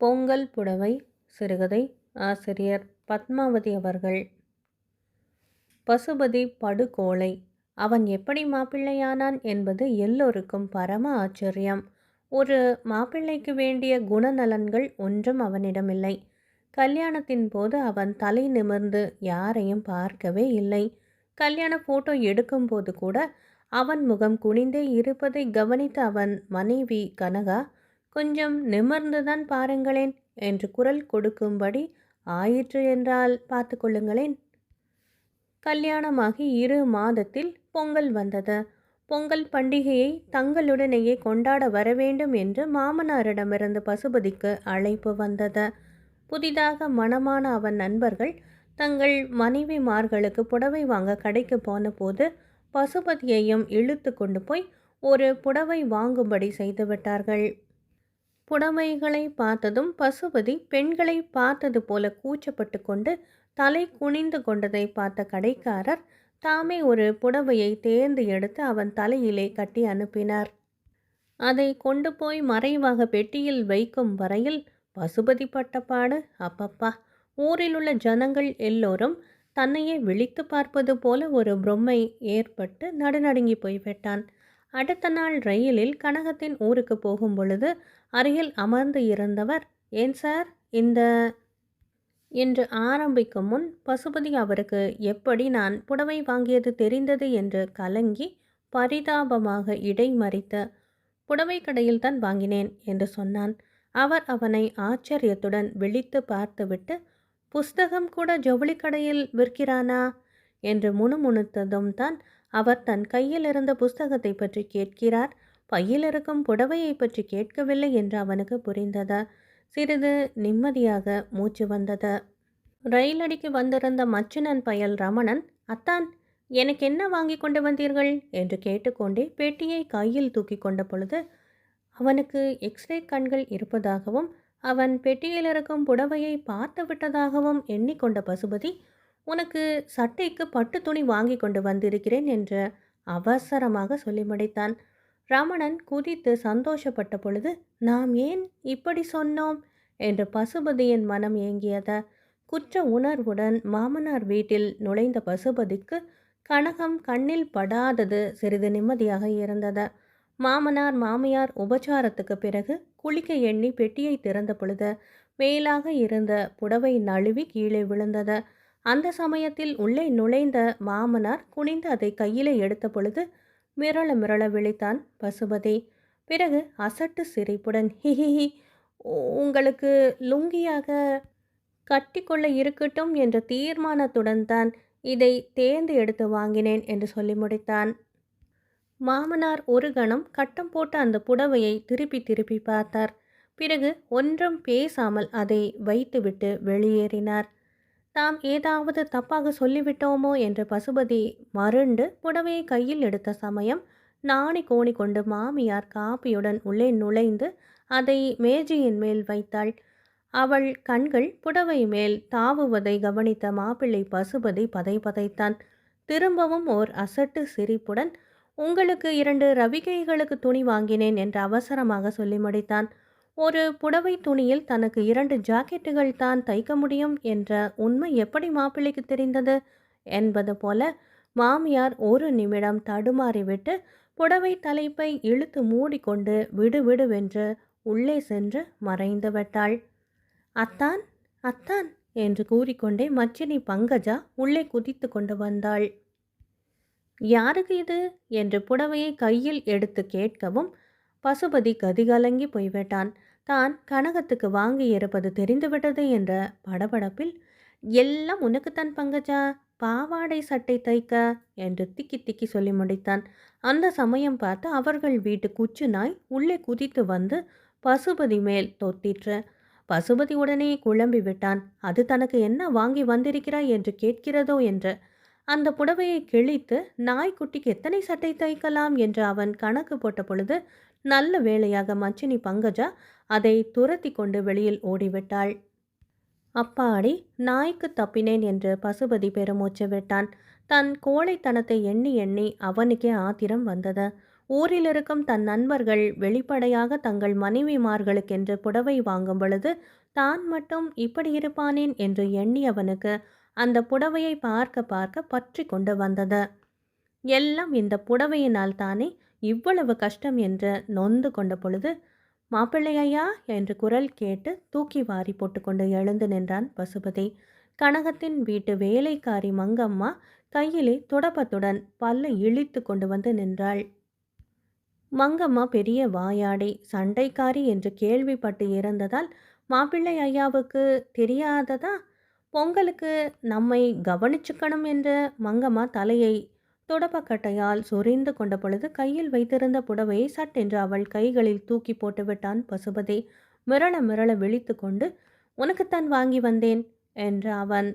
பொங்கல் புடவை சிறுகதை ஆசிரியர் பத்மாவதி அவர்கள். பசுபதி படுகோலை. அவன் எப்படி மாப்பிள்ளையானான் என்பது எல்லோருக்கும் பரம ஆச்சரியம். ஒரு மாப்பிள்ளைக்கு வேண்டிய குணநலன்கள் ஒன்றும் அவனிடமில்லை. கல்யாணத்தின் போது அவன் தலை நிமிர்ந்து யாரையும் பார்க்கவே இல்லை. கல்யாண போட்டோ எடுக்கும்போது கூட அவன் முகம் குனிந்தே இருப்பதை கவனித்த அவன் மனைவி கனகா கொஞ்சம் நிமிர்ந்துதான் பாருங்களேன் என்று குரல் கொடுக்கும்படி ஆயிற்று என்றால் பார்த்து கொள்ளுங்களேன். கல்யாணமாகி இரு மாதத்தில் பொங்கல் வந்தது. பொங்கல் பண்டிகையை தங்களுடனேயே கொண்டாட வரவேண்டும் என்று மாமனாரிடமிருந்து பசுபதிக்கு அழைப்பு வந்தது. புதிதாக மணமான அவன் நண்பர்கள் தங்கள் மனைவிமார்களுக்கு புடவை வாங்க கடைக்கு போன போது பசுபதியையும் இழுத்து கொண்டு போய் ஒரு புடவை வாங்கும்படி செய்துவிட்டார்கள் புடவைகளை பார்த்ததும் பசுபதி பெண்களை பார்த்தது போல கூச்சப்பட்டு கொண்டு தலை குனிந்து கொண்டதை பார்த்த கடைக்காரர் தாமே ஒரு புடவையை தேர்ந்து எடுத்து அவன் தலையிலே கட்டி அனுப்பினார். அதை கொண்டு போய் மறைவாக பெட்டியில் வைக்கும் வரையில் பசுபதி பட்டப்பாடு அப்பப்பா! ஊரில் உள்ள ஜனங்கள் எல்லோரும் தன்னையே விழித்து பார்ப்பது போல ஒரு பிரம்மை ஏற்பட்டு நடுநடுங்கி போய்விட்டான். அடுத்த நாள் ரயிலில் கனகத்தின் ஊருக்கு போகும் பொழுது அருகில் அமர்ந்து இருந்தவர் ஏன் சார் இந்த என்று ஆரம்பிக்கும் முன் பசுபதி அவருக்கு எப்படி நான் புடவை வாங்கியது தெரிந்தது? என்று கலங்கி பரிதாபமாக இடைமறித்த புடவை கடையில் தான் வாங்கினேன் என்று சொன்னான். அவர் அவனை ஆச்சரியத்துடன் விழித்து பார்த்துவிட்டு புஸ்தகம் கூட ஜவுளி கடையில் விற்கிறானா? என்று முணுமுணுத்ததும் தான் அவர் தன் கையில் இருந்த புஸ்தகத்தை பற்றி கேட்கிறார். பையில் இருக்கும் புடவையை பற்றி கேட்கவில்லை என்று அவனுக்கு புரிந்தது. சிறிது நிம்மதியாக மூச்சு வந்தது. ரயில் அடிக்கு வந்திருந்த மச்சினன் பயல் ரமணன் அத்தான் எனக்கு என்ன வாங்கி கொண்டு வந்தீர்கள்? என்று கேட்டுக்கொண்டே பெட்டியை கையில் தூக்கி கொண்ட பொழுது அவனுக்கு எக்ஸ்ரே கண்கள் இருப்பதாகவும் அவன் பெட்டியில் இருக்கும் புடவையை பார்த்து விட்டதாகவும் எண்ணிக்கொண்ட பசுபதி உனக்கு சட்டைக்கு பட்டு துணி வாங்கி கொண்டு வந்திருக்கிறேன் என்று அவசரமாக சொல்லி முடித்தான். ரமணன் குதித்து சந்தோஷப்பட்ட பொழுது நாம் ஏன் இப்படி சொன்னோம்? என்று பசுபதியின் மனம் ஏங்கியத. குற்ற உணர்வுடன் மாமனார் வீட்டில் நுழைந்த பசுபதிக்கு கனகம் கண்ணில் படாதது சிறிது நிம்மதியாக இருந்தது. மாமனார் மாமியார் உபச்சாரத்துக்கு பிறகு குளிக்க எண்ணி பெட்டியை திறந்த பொழுது மேலாக இருந்த புடவை நழுவி கீழே விழுந்தது. அந்த சமயத்தில் உள்ளே நுழைந்த மாமனார் குனிந்து அதை கையிலே எடுத்த பொழுது மிரள மிரள விழித்தான். பசுபதி பிறகு அசட்டு சிரிப்புடன் ஹிஹிஹி உங்களுக்கு லுங்கியாக கட்டிக்கொள்ள இருக்கட்டும் என்ற தீர்மானத்துடன் தான் இதை தேர்ந்து எடுத்து வாங்கினேன் என்று சொல்லி முடித்தான். மாமனார் ஒரு கணம் கட்டம் போட்ட அந்த புடவையை திருப்பி திருப்பி பார்த்தார். பிறகு ஒன்றும் பேசாமல் அதை வைத்துவிட்டு வெளியேறினார். தாம் ஏதாவது தப்பாக சொல்லிவிட்டோமோ என்று பசுபதி மருண்டு புடவையை கையில் எடுத்த சமயம் நாணி கோணி கொண்டு மாமியார் காப்பியுடன் உள்ளே நுழைந்து அதை மேஜையின் மேல் வைத்தாள். அவள் கண்கள் புடவை மேல் தாவுவதை கவனித்த மாப்பிள்ளை பசுபதி பதை பதைத்தான். திரும்பவும் ஓர் அசட்டு சிரிப்புடன் உங்களுக்கு இரண்டு ரவிகைகளுக்கு துணி வாங்கினேன் என்று அவசரமாக சொல்லி முடித்தான். ஒரு புடவை துணியில் தனக்கு இரண்டு ஜாக்கெட்டுகள் தான் தைக்க முடியும் என்ற உண்மை எப்படி மாப்பிள்ளைக்கு தெரிந்தது? என்பது போல மாமியார் ஒரு நிமிடம் தடுமாறிவிட்டு புடவை தலைப்பை இழுத்து மூடிக்கொண்டு விடுவிடுவென்று உள்ளே சென்று மறைந்து விட்டாள். அத்தான் அத்தான் என்று கூறிக்கொண்டே மச்சினி பங்கஜா உள்ளே குதித்து கொண்டு வந்தாள். யாருக்கு இது? என்று புடவையை கையில் எடுத்து கேட்கவும் பசுபதி கதிகலங்கி போய்விட்டான் தான் கனகத்துக்கு வாங்கி இருப்பது தெரிந்துவிட்டது என்ற படபடப்பில் எல்லாம் உனக்குத்தான் பங்கஜா பாவாடை சட்டை தைக்க என்று திக்கி திக்கி சொல்லி முடித்தான். அந்த சமயம் பார்த்து அவர்கள் வீட்டு குச்சு நாய் உள்ளே குதித்து வந்து பசுபதி மேல் தொத்திற்று பசுபதி உடனே குழம்பி விட்டான். அது தனக்கு என்ன வாங்கி வந்திருக்கிறாய் என்று கேட்கிறதோ என்று. அந்த புடவையை கிழித்து நாய்க்குட்டிக்கு எத்தனை சட்டை தைக்கலாம் என்று அவன் கணக்கு போட்ட பொழுது நல்ல வேளையாக மச்சினி பங்கஜா அதை துரத்தி கொண்டு வெளியில் ஓடிவிட்டாள். அப்பாடி நாய்க்கு தப்பினேன் என்று பசுபதி பெருமூச்சு விட்டான். தன் கோழைத்தனத்தை எண்ணி எண்ணி அவனுக்கே ஆத்திரம் வந்தது. ஊரில் இருக்கும் தன் நண்பர்கள் வெளிப்படையாக தங்கள் மனைவிமார்களுக்கென்று புடவை வாங்கும் பொழுது தான் மட்டும் இப்படி இருப்பானேன் என்று எண்ணியவனுக்கு அந்த புடவையை பார்க்க பார்க்க பற்றி கொண்டு வந்தது. எல்லாம் இந்த புடவையினால் தானே இவ்வளவு கஷ்டம் என்று நொந்து கொண்ட பொழுது மாப்பிள்ளை ஐயா என்று குரல் கேட்டு தூக்கி வாரி போட்டுக்கொண்டு எழுந்து நின்றான் பசுபதி. கனகத்தின் வீட்டு வேலைக்காரி மங்கம்மா கையிலே துடப்பத்துடன் பல்ல இழித்து கொண்டு வந்து நின்றாள். மங்கம்மா பெரிய வாயாடி சண்டைக்காரி என்று கேள்விப்பட்டு இருந்ததால் மாப்பிள்ளை ஐயாவுக்கு தெரியாததா? பொங்கலுக்கு நம்மை கவனிச்சுக்கணும் என்று மங்கம்மா தலையை துடப்பக்கட்டையால் சொரிந்து கொண்ட பொழுது கையில் வைத்திருந்த புடவையை சட்டென்று அவள் கைகளில் தூக்கி போட்டுவிட்டான் பசுபதி. மிரள மிரள விழித்து கொண்டு உனக்குத்தான் வாங்கி வந்தேன் என்று அவன்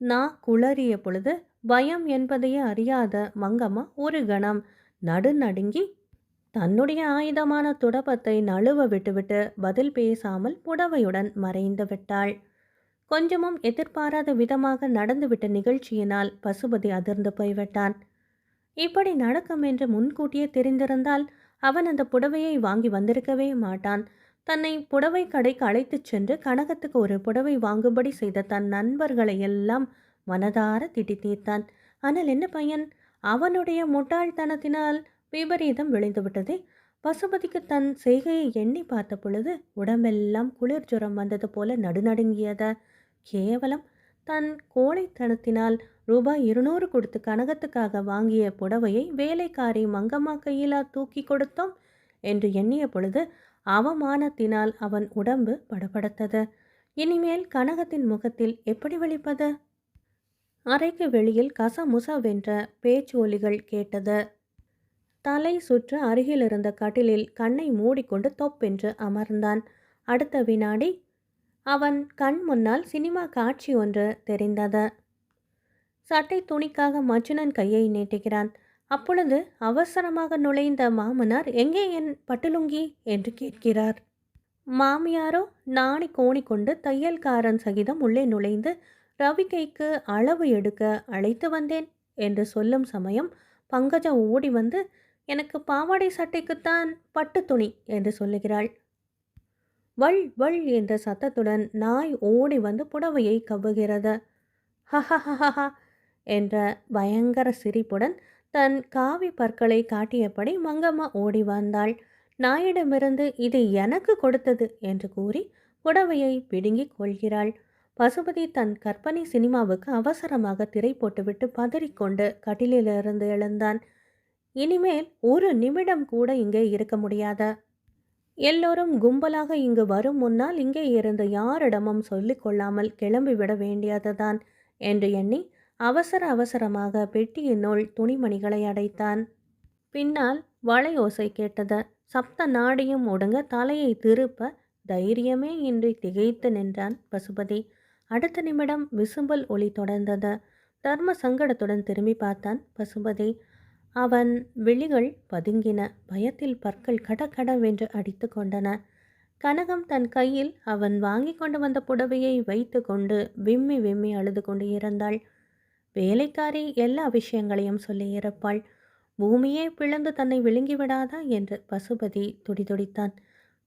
நான் குளறிய பொழுது பயம் என்பதையே அறியாத மங்கம்மா ஒரு கணம். நடுநடுங்கி தன்னுடைய ஆயுதமான துடப்பத்தை நழுவ விட்டுவிட்டு பதில் பேசாமல் புடவையுடன் மறைந்து விட்டாள். கொஞ்சமும் எதிர்பாராத விதமாக நடந்துவிட்ட நிகழ்ச்சியினால் பசுபதி அதிர்ந்து போய்விட்டான். இப்படி நடக்கும் என்று முன்கூட்டியே தெரிந்திருந்தால் அவன் அந்த புடவையை வாங்கி வந்திருக்கவே மாட்டான். தன்னை புடவை கடைக்கு அழைத்துச் சென்று கனகத்துக்கு ஒரு புடவை வாங்கும்படி செய்த தன் நண்பர்களை எல்லாம் மனதார திட்டி தீர்த்தான் ஆனால் என்ன பையன்? அவனுடைய முட்டாள்தனத்தினால் விபரீதம் விளைந்துவிட்டதே. பசுபதிக்கு தன் செய்கையை எண்ணி பார்த்த பொழுது உடம்பெல்லாம் குளிர் ஜுரம் வந்தது போல நடுநடுங்கியத. கேவலம். தன் கோழைத்தனத்தினால் ரூபாய் இருநூறு கொடுத்து கனகத்துக்காக வாங்கிய புடவையை வேலைக்காரி மங்கம்மா கையிலா தூக்கி கொடுத்தோம் என்று எண்ணிய பொழுது அவமானத்தினால் அவன் உடம்பு படபடத்தது. இனிமேல் கனகத்தின் முகத்தில் எப்படி வெளிப்பது அறைக்கு வெளியில் கசமுசவென்ற பேச்சோலிகள் கேட்டது. தலை சுற்று அருகில் இருந்த கட்டிலில் கண்ணை மூடிக்கொண்டு தொப்பென்று அமர்ந்தான். அடுத்த வினாடி அவன் கண் முன்னால் சினிமா காட்சி ஒன்று தெரிந்தது. சட்டை துணிக்காக மஜுனன் கையை நீட்டுகிறான். அப்பொழுது அவசரமாக நுழைந்த மாமனார் எங்கே என் பட்டுலுங்கி? என்று கேட்கிறார். மாமியாரோ நாணி கோணிக்கொண்டு தையல்காரன் சகிதம் உள்ளே நுழைந்து ரவிக்கைக்கு அளவு எடுக்க அழைத்து வந்தேன் என்று சொல்லும் சமயம் பங்கஜா ஓடி வந்து எனக்கு பாவாடை சட்டைக்குத்தான் பட்டு துணி என்று சொல்லுகிறாள். வள் வள் என்ற சத்தத்துடன் நாய் ஓடி வந்து புடவையை கவ்வுகிறது. ஹஹஹஹா என்ற பயங்கர சிரிப்புடன் தன் காவி பற்களை காட்டியபடி மங்கம்மா ஓடி வந்தாள். நாயிடமிருந்து இது எனக்கு கொடுத்தது என்று கூறி புடவையை பிடுங்கிக் கொள்கிறாள். பசுபதி தன் கற்பனை சினிமாவுக்கு அவசரமாக திரை போட்டுவிட்டு பதறிக்கொண்டு கட்டிலிலிருந்து எழுந்தான். இனிமேல் ஒரு நிமிடம் கூட இங்கே இருக்க முடியாத? எல்லோரும் கும்பலாக இங்கு வரும் முன்னால் இங்கே இருந்து யாரிடமும் சொல்லிக் கொள்ளாமல் கிளம்பிவிட வேண்டியதுதான் என்று எண்ணி அவசர அவசரமாக பெட்டியினுள் துணிமணிகளை அடைத்தான். பின்னால் வளையோசை கேட்டது. சப்த நாடியும் ஒடுங்க தலையை திருப்ப தைரியமே இன்றி திகைத்து நின்றான் பசுபதி. அடுத்த நிமிடம் விசும்பல் ஒளி தொடர்ந்தது. தர்ம சங்கடத்துடன் திரும்பி பார்த்தான் பசுபதி. அவன் விழிகள் பதுங்கின. பயத்தில் பற்கள் கடகடவென்று அடித்து கொண்டன. கனகம் தன் கையில் அவன் வாங்கி கொண்டு வந்த புடவையை வைத்து கொண்டு விம்மி விம்மி அழுது கொண்டு இருந்தாள். வேலைக்காரி எல்லா விஷயங்களையும் சொல்லி இருப்பாள் பூமியே பிளந்து தன்னை விழுங்கிவிடாதா என்று பசுபதி துடிதுடித்தான்.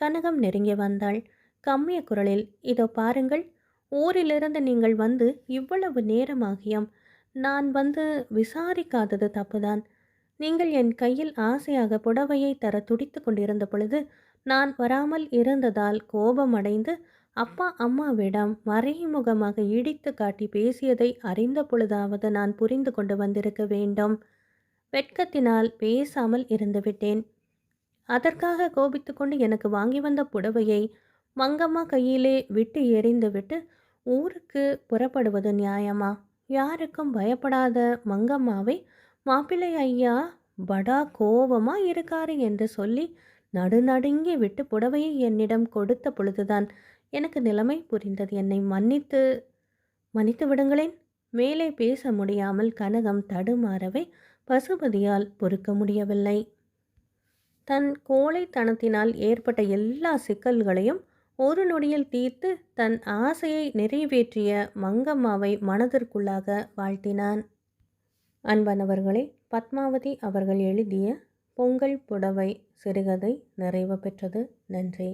கனகம் நெருங்கி வந்தாள். கம்மிய குரலில் இதோ பாருங்கள் ஊரிலிருந்து நீங்கள் வந்து இவ்வளவு நேரமாகியும் நான் வந்து விசாரிக்காதது தப்புதான். நீங்கள் என் கையில் ஆசையாக புடவையை தர துடித்து கொண்டிருந்த பொழுது நான் வராமல் இருந்ததால் கோபமடைந்து அப்பா அம்மாவிடம் மறைமுகமாக இடித்து காட்டி பேசியதை அறிந்த பொழுதாவது நான் புரிந்து கொண்டு வந்திருக்க வேண்டும். வெட்கத்தினால் பேசாமல் இருந்துவிட்டேன் அதற்காக கோபித்து கொண்டு எனக்கு வாங்கி வந்த புடவையை மங்கம்மா கையிலே விட்டு எறிந்துவிட்டு ஊருக்கு புறப்படுவது நியாயமா? யாருக்கும் பயப்படாத மங்கம்மாவை? மாப்பிள்ளை ஐயா படா கோபமா இருக்காரு என்று சொல்லி நடுநடுங்கி விட்டு புடவையை என்னிடம் கொடுத்த பொழுதுதான் எனக்கு நிலைமை புரிந்தது. என்னை மன்னித்து மன்னித்து விடுங்களேன். மேலே பேச முடியாமல் கனகம் தடுமாறவே பசுபதியால் பொறுக்க முடியவில்லை. தன் கோழைத்தனத்தினால் ஏற்பட்ட எல்லா சிக்கல்களையும் ஒரு நொடியில் தீர்த்து தன் ஆசையை நிறைவேற்றிய மங்கம்மாவை மனதிற்குள்ளாக வாழ்த்தினான். அன்பனவர்களே பத்மாவதி அவர்கள் எழுதிய பொங்கல் புடவை சிறுகதை நிறைவு பெற்றது. நன்றி.